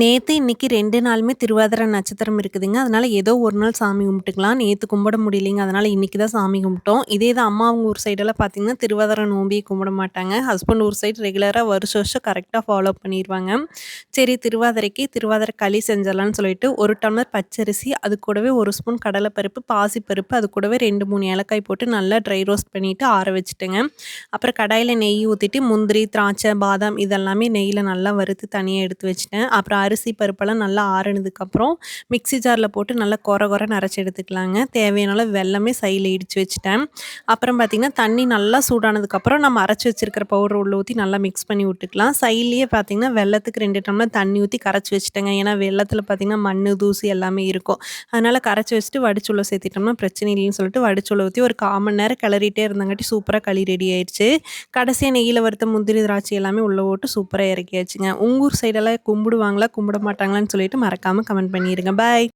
நேற்று இன்றைக்கி ரெண்டு நாளுமே திருவாதிரை நட்சத்திரம் இருக்குதுங்க. அதனால் ஏதோ ஒரு நாள் சாமி கும்பிட்டுக்கலாம். நேற்று கும்பிட முடியலைங்க. அதனால் இன்றைக்கி தான் சாமி கும்பிட்டோம். இதே இது அம்மா அவங்க ஊர் சைடெல்லாம் பார்த்தீங்கன்னா, திருவாதிரை நோம்பியை கும்பிட மாட்டாங்க. ஹஸ்பண்ட் ஊர் சைடு ரெகுலராக வருஷம் வருஷம் கரெக்டாக ஃபாலோ பண்ணிடுவாங்க சரி திருவாதிரைக்கு திருவாதிரை களி செஞ்சிடலான்னு சொல்லிட்டு, ஒரு டம்ளர் பச்சரிசி, அது கூடவே ஒரு ஸ்பூன் கடலைப்பருப்பு, பாசிப்பருப்பு, அது கூடவே 2, 3 ஏலக்காய் போட்டு நல்லா ட்ரை ரோஸ்ட் பண்ணிவிட்டு ஆற வச்சுட்டேங்க. அப்புறம் கடாயில் நெய் ஊற்றிட்டு முந்திரி, திராட்சை, பாதாம் இதெல்லாமே நெய்யில் நல்லா வறுத்து தனியாக எடுத்து வச்சுட்டேன். அப்புறம் அரிசி பருப்பெல்லாம் நல்லா ஆறுனதுக்கப்புறம் மிக்ஸி ஜாரில் போட்டு நல்லா கொர குறை நிறச்சி எடுத்துக்கலாங்க. தேவையான வெள்ளமே வெல்லமே சைடில் இடித்து வச்சுட்டேன். அப்புறம் பார்த்திங்கன்னா தண்ணி நல்லா சூடானதுக்கப்புறம் நம்ம அரைச்சி வச்சுருக்கிற பவுடர் உள்ள ஊற்றி நல்லா மிக்ஸ் பண்ணி விட்டுக்கலாம். சைட்லேயே பார்த்திங்கன்னா வெள்ளத்துக்கு ரெண்டு டம்ளர் தண்ணி ஊற்றி கரைச்சி வச்சுட்டேங்க. ஏன்னா வெள்ளத்தில் பார்த்திங்கன்னா மண் தூசி எல்லாமே இருக்கும். அதனால் கரைச்சி வச்சுட்டு வடிச்சுள்ள சேர்த்திட்டோம்னா பிரச்சனை இல்லைன்னு சொல்லிட்டு வடிச்சுள்ள ஊற்றி ஒரு கால் மணி நேரம் கிளறிட்டே இருந்தங்காட்டி சூப்பராக களி ரெடி ஆயிடுச்சு கடைசியாக நெய்யில் வறுத்த முந்திரி திராட்சை எல்லாமே உள்ளே போட்டு சூப்பராக இறக்கியாச்சுங்க. உங்கூர் சைடெல்லாம் கும்பிடுவாங்களா? கும்பிட மாட்டாங்களான்னு சொல்லிட்டு மறக்காமல் கமெண்ட் பண்ணிடுங்க பாய்